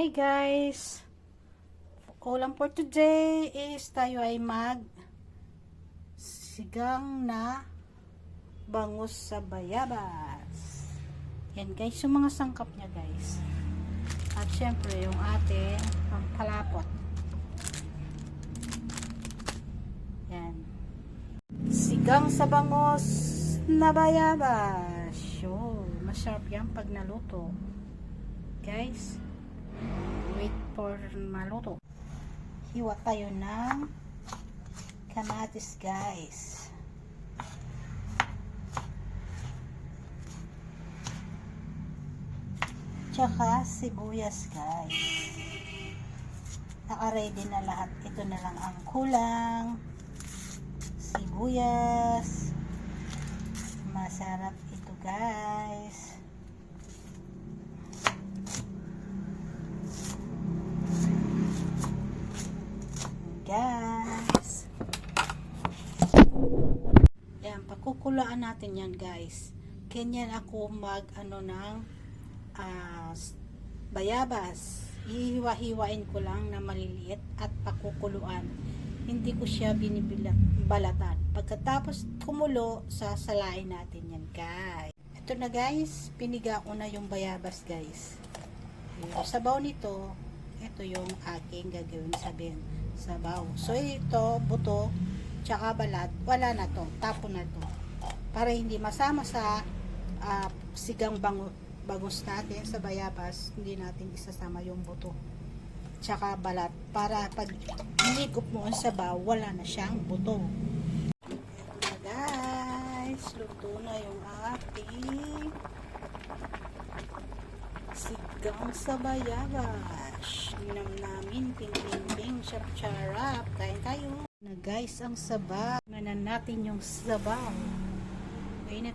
Hi guys! Ulam for today is tayo ay mag sigang na bangus sa bayabas. Yan guys, yung mga sangkap niya guys. At syempre yung ating pampalapot. Yan. Sigang sa bangus na bayabas. Sure, masarap yan pag naluto. Guys, for maluto. Hiwa tayo ng kamatis guys. Tsaka sibuyas guys. Naka-ready na lahat. Ito na lang ang kulang. Sibuyas. Masarap ito guys. Yan, pakukulaan natin yan guys. Ganyan ako mag ano ng s- bayabas. Ihiwa-hiwain ko lang na maliliit at pakukuluan. Hindi ko siya binibalatan. Pagkatapos kumulo, sasalain natin yan guys. Ito na guys, piniga ko na yung bayabas guys. Yung sabaw nito, ito yung aking gagawin sabihin sabaw. So ito, buto, tsaka balat, wala na to, tapon na to. Para hindi masama sa ah, sigang bango, bangus natin sa bayabas, hindi natin isasama yung buto. Tsaka balat, para pag hinigop mo ang sabaw, wala na siyang buto. Ito guys, luto na yung ating sigang sa bayabas. Ninam namin, ping ping ping, shap charap. Kain tayo. Na guys, ang sabaw. Manan natin yung sabaw. Mainit.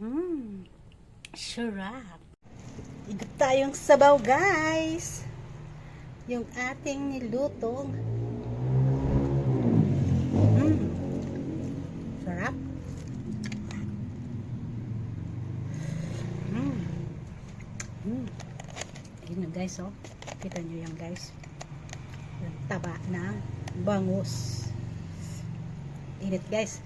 Mmm, sarap. Higop tayong sabaw guys. Yung ating nilutong. Mmm, sarap. Mm. Mm. Ayun na guys, oh. Kita nyo yan guys. Yung taba na bangus. Init guys.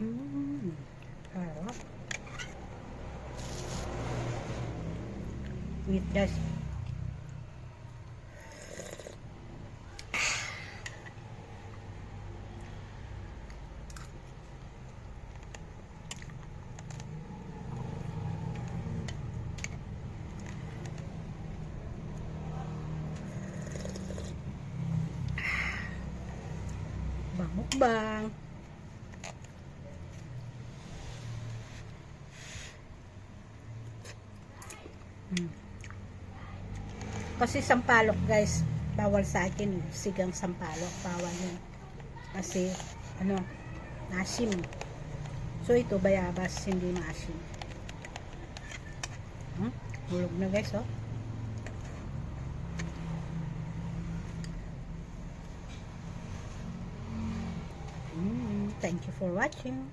Mm. Sarap. Init guys. Bang Kasi sampalok guys, bawal sa akin sigang sampalok, bawal yun. Kasi ano, nasim. So ito bayabas, hindi nasim. Hmm? Hulog na guys oh. Mm, thank you for watching.